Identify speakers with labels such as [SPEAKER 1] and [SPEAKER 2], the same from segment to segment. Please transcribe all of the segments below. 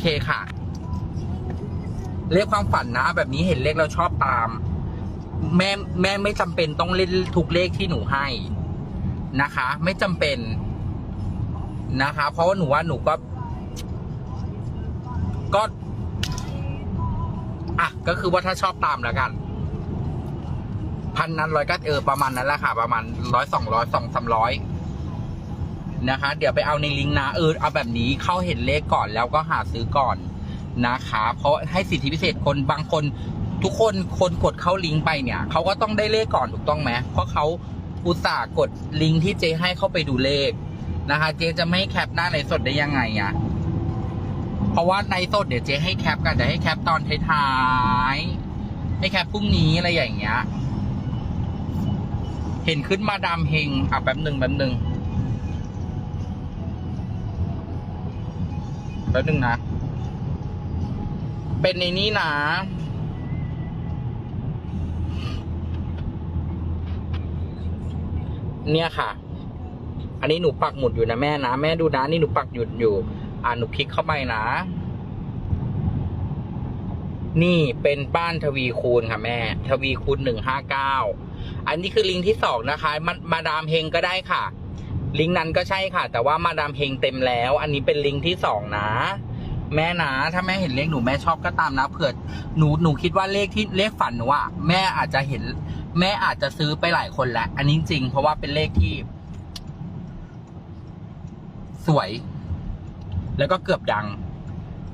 [SPEAKER 1] เคค่ะ เลขความฝันนะ แบบนี้เห็นเลขแล้วชอบตาม แม่แม่ไม่จำเป็นต้องเล่นทุกเลขที่หนูให้นะคะ ไม่จำเป็นนะคะ เพราะว่าหนูว่าหนูก็ ก็อะก็คือว่าถ้าชอบตามแล้วกันพันนั้นร้อยก็เออประมาณนั้นแหละค่ะ ประมาณร้อยสองร้อยสองสามร้อย นะคะ เดี๋ยวไปเอาในลิงก์นะเออเอาแบบนี้เข้าเห็นเลขก่อนแล้วก็หาซื้อก่อนนะคะ เพราะให้สิทธิพิเศษคนบางคนทุกคนคนกดเข้าลิงก์ไปเนี่ยเขาก็ต้องได้เลขก่อนถูกต้องไหมเพราะเขาอุตส่าห์กดลิงก์ที่เจให้เข้าไปดูเลขนะคะ เจจะไม่ให้แคปหน้าในสดได้ยังไงอะเพราะว่าในสดเดี๋ยวเจให้แคปกันแต่ให้แคปตอนท้ายๆให้แคปพรุ่งนี้อะไรอย่างเงี้ย เห็นขึ้นมาดามเฮงอะแป๊บหนึ่งแป๊บหนึ่ง ป๊บหนึ่งนะ เป็นในนี้นะ เนี่ยค่ะ อันนี้หนูปักหมุดอยู่นะแม่นะ แม่ดูนะ นี่หนูปักหยุดอยู่ อ่าหนูคลิกเข้าไปนะ นี่เป็นบ้านทวีคูณค่ะแม่ ทวีคูณหนึ่งห้าเก้า อันนี้คือลิงก์ที่สองนะคะ มามาดามเฮงก็ได้ค่ะ ลิงก์นั้นก็ใช่ค่ะ แต่ว่ามาดามเฮงเต็มแล้ว อันนี้เป็นลิงก์ที่สองนะ แม่นะถ้าแม่เห็นเลขหนูแม่ชอบก็ตามนะเผื่อหนูหนูคิดว่าเลขที่เลขฝันหนูอะแม่อาจจะเห็น แม่อาจจะซื้อไปหลายคนแล้วอันนี้จริง เพราะว่าเป็นเลขที่ สวย แล้วก็เกือบดัง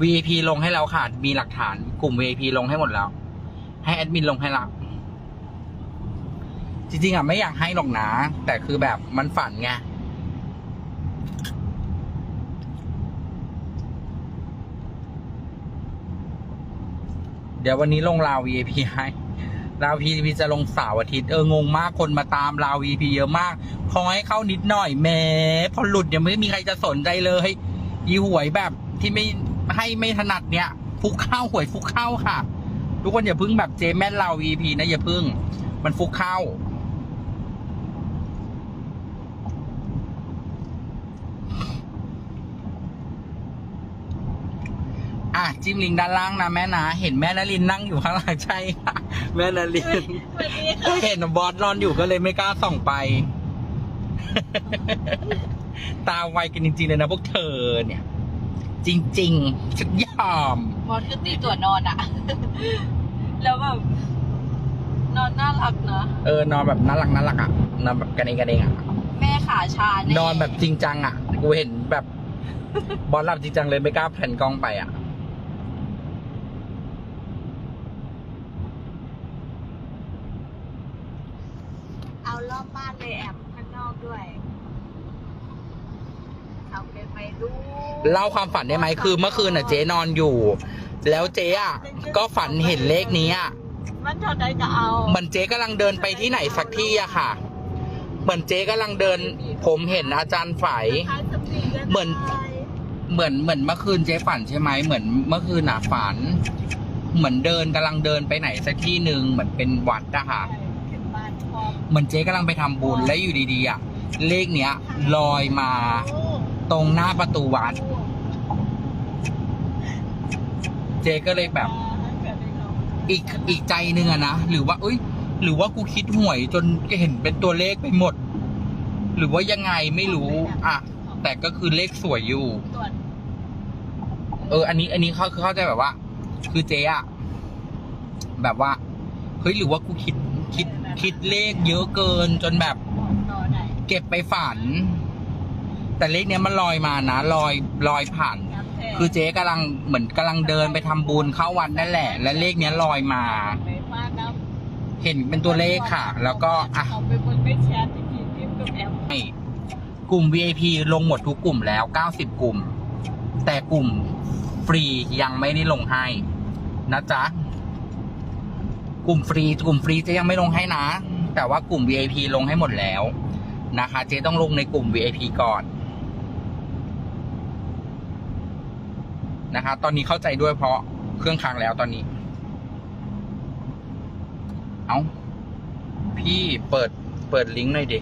[SPEAKER 1] VIP ลงให้แล้วค่ะ มีหลักฐานกลุ่ม VIP ลงให้หมดแล้ว ให้แอดมินลงให้ละจริงๆอะไม่อยากให้หรอกนะ แต่คือแบบมันฝันไง เดี๋ยววันนี้ลงราว VIP ให้ราว VIP จะลงเสาร์อาทิตย์เอองงมากคนมาตามราว VIP เยอะมาก พอให้เข้านิดหน่อยแหม้พอหลุดยังไม่มีใครจะสนใจเลยยีหวยแบบที่ไม่ให้ไม่ถนัดเนี่ยฟุกเข้าหวยฟุกเข้าค่ะ ทุกคนอย่าพึ่งแบบเจแม่นเรา VIP นะอย่าพึ่ง มันฟุกเข้า จิ้มลิงก์ด้านล่างนะแม่นะเห็นแม่นารินนั่งอยู่ข้างหลังใช่ค่ะแม่นาริน
[SPEAKER 2] วันนี้ค่ะ
[SPEAKER 1] เห็นบอสนอนอยู่ก็เลยไม่กล้าส่องไป ตาไวกันจริงๆเลยนะพวกเธอเนี่ย จริงๆฉันยอม
[SPEAKER 2] มอสคือตีตัวนอนอะแล้วแบบนอนน่ารักเนอะ
[SPEAKER 1] เออนอนแบบน่ารักน่ารักอะนอนแบบกันเองกันเองอะ
[SPEAKER 2] แม่ขาชาแน
[SPEAKER 1] อนแบบจริงจังอะกูเห็นแบบบอสหลับจริงจังเลยไม่กล้าแผ่นกล้องไปอะ
[SPEAKER 2] เอารอบบ้านเลยแอบข้างนอกด้วยเอาเป็นไปดู
[SPEAKER 1] เล่าความฝันได้ไหมคือเมื่อคืนอะเจ๊นอนอยู่ แล้วเจ๊อะก็ฝันเห็นเลขนี้อะ
[SPEAKER 2] มันเท่าใดก็เอา
[SPEAKER 1] เหมือนเจ๊กำลังเดินไปที่ไหนสักที่อะค่ะ เหมือนเจ๊กำลังเดิน ผมเห็นอาจารย์ฝาย
[SPEAKER 2] ท้ายสปีดเลยะ
[SPEAKER 1] เหมือนเหมือนเหมือนเมื่อคืนเจ๊ฝันใช่ไหมเหมือนเมื่อคืนน่ะฝัน เหมือนเดินกำลังเดินไปไหนสักที่หนึ่งเหมือนเป็นวัดอะค่ะ
[SPEAKER 2] ขึ้นบ้านพร้อม
[SPEAKER 1] เหมือนเจ๊กำลังไปทำบุญแล้วอยู่ดีๆอะเลขเนี้ยลอยมาตรงหน้าประตูวัด เจ๊ก็เลยแบบ อีกอีกใจหนึ่งอะนะหรือว่าเอ้ย หรือว่ากูคิดห่วยจนเห็นเป็นตัวเลขไปหมด หรือว่ายังไงไม่รู้ อะ แต่ก็คือเลขสวยอยู่ เออ อันนี้ อันนี้เขาเข้าใจแบบว่า คือเจ๊อะแบบว่าเฮ้ยหรือว่ากูคิดคิด คิดเลขเยอะเกินจนแบบ
[SPEAKER 2] ต่อไหน
[SPEAKER 1] เก็บไปฝัน แต่เลขเนี้ยมันลอยมานะลอยลอยผ่าน
[SPEAKER 2] น้ำแท้
[SPEAKER 1] คือเจ๊กำลังเหมือนกำลังเดินไปทำบุญเข้าวัดนั่นแหละ และเลขเนี้ยลอยมา
[SPEAKER 2] ไปฟาดน้ำ
[SPEAKER 1] เห็นเป็นตัวเลขค่ะ แล้วก็อะ
[SPEAKER 2] เอาไปบนไม่แชทที่พิมพ์กับแอป
[SPEAKER 1] ให้กลุ่ม VIP ลงหมดทุกกลุ่มแล้ว 90 กลุ่ม แต่กลุ่มฟรียังไม่ได้ลงให้ นะจ๊ะ กลุ่มฟรีกลุ่มฟรีเจะยังไม่ลงให้นะ แต่ว่ากลุ่ม VIP ลงให้หมดแล้วนะคะ เจ๊ต้องลงในกลุ่ม VIP ก่อนนะคะ ตอนนี้เข้าใจด้วยเพราะเครื่องค้างแล้วตอนนี้ เอาพี่เปิดเปิดลิงก์หน่อยดิ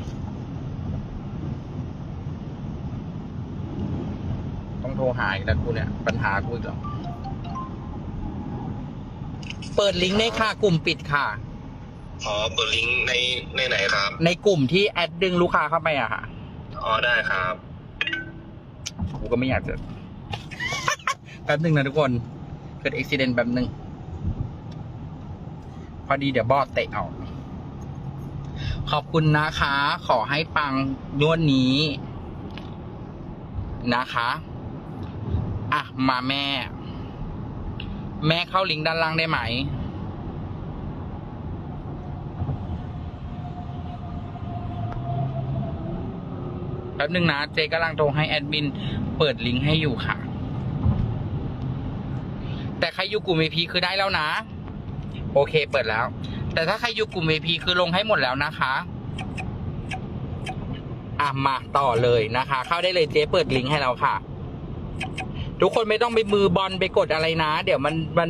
[SPEAKER 1] ต้องโทรหาอีกแล้วกูเนี่ย ปัญหากูอีกแล้ว เปิดลิงก์ในค่ะ กลุ่มปิดค่ะ
[SPEAKER 3] อ๋อเปิดลิงก์ในในไหนครับ
[SPEAKER 1] ในกลุ่มที่แอดดึงลูกค้าเข้าไปอะค่ะ
[SPEAKER 3] อ๋อได้ครับ
[SPEAKER 1] กูก็ไม่อยากจะ แป๊บหนึ่งนะทุกคน เกิดอุบิเหตุแป๊บหนึ่งพอดีเดี๋ยวบอดเตะออกขอบคุณนะคะ ขอให้ปังนวดนี้นะคะ อะ มาแม่ แม่เข้าลิงก์ด้านล่างได้ไหม แป๊บหนึ่งนะ เจกำลังโทรให้แอดมิน เปิดลิงก์ให้อยู่ค่ะ แต่ใครอยู่กลุ่ม VP คือได้แล้วนะ โอเคเปิดแล้ว แต่ถ้าใครอยู่กลุ่ม VP คือลงให้หมดแล้วนะคะอะมาต่อเลยนะคะ เข้าได้เลยเจ๊เปิดลิงก์ให้แล้วค่ะ ทุกคนไม่ต้องไปมือบอลไปกดอะไรนะ เดี๋ยวมันมัน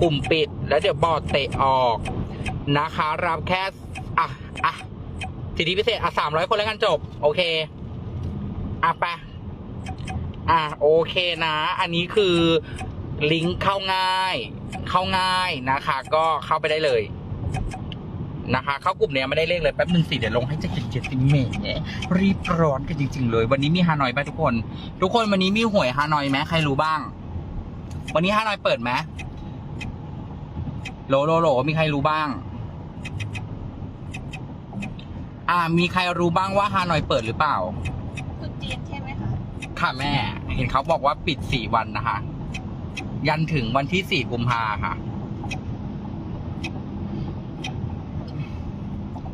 [SPEAKER 1] กลุ่มปิด แล้วเดี๋ยวบอดเตะออกนะคะ รับแค่อะอะสิทธิพิเศษอะสามร้อยคนแล้วกันจบ โอเคอะไปอะโอเคนะ อันนี้คือลิงก์เข้าง่าย เข้าง่ายนะคะ ก็เข้าไปได้เลย นะคะเข้ากลุ่มเนี้ยไม่ได้เลขเลยแป๊บหนึ่งสิเดี๋ยวลงให้จะเขียนเจ็ดสิเมตรีบร้อนกันจริง ๆ เลย วันนี้มีฮานอยป่ะทุกคน ทุกคนวันนี้มีหวยฮานอยไหมใครรู้บ้าง วันนี้ฮานอยเปิดไหมโหลโหลโหลมีใครรู้บ้าง อ่า มีใครรู้บ้างว่าฮานอยเปิดหรือเปล่า
[SPEAKER 2] คุณจีนใช่ไหมคะ
[SPEAKER 1] ค่ะแม่ เห็นเขาบอกว่าปิดสี่วันนะคะ ยันถึงวันที่สี่กุมภาค่ะ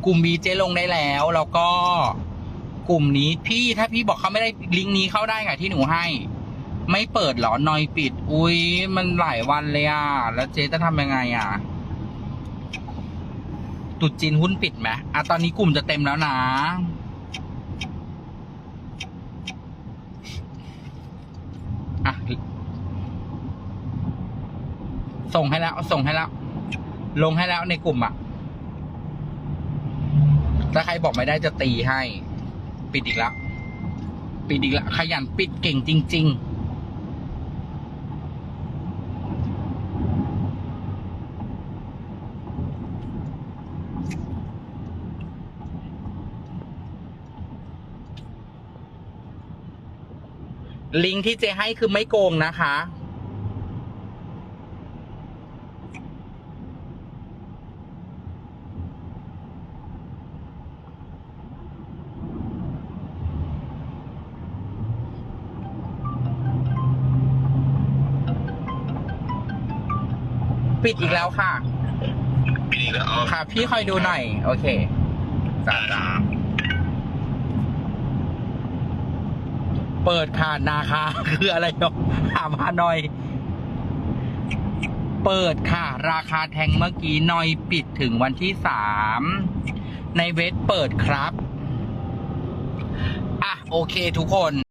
[SPEAKER 1] กลุ่มบีเจลงได้แล้ว แล้วก็กลุ่มนี้พี่ถ้าพี่บอกเขาไม่ได้ลิงก์นี้เข้าได้ไงที่หนูให้ ไม่เปิดหรอนอยปิด อุ้ยมันหลายวันเลยอะ แล้วเจ๊จะทำยังไงอะตุดจีนหุ้นปิดไหมอะตอนนี้กลุ่มจะเต็มแล้วนะ อะ ส่งให้แล้ว ส่งให้แล้ว ลงให้แล้วในกลุ่มอะ ถ้าใครบอกไม่ได้จะตีให้ ปิดอีกแล้วปิดอีกแล้วขยันปิดเก่งจริง ๆลิงก์ที่เจให้คือไม่โกงนะคะ ปิดอีกแล้วค่ะ
[SPEAKER 3] ปีนี้แล้วอ๋อ
[SPEAKER 1] ค่ะ พี่คอยดูหน่อย โอเคจ้าจ้าเปิดค่ะนาคาคืออะไรเนาะถามหาหน่อย เปิดค่ะ ราคาแทงเมื่อกี้หนอยปิดถึงวันที่สามในเว็บเปิดครับ อะ โอเคทุกคน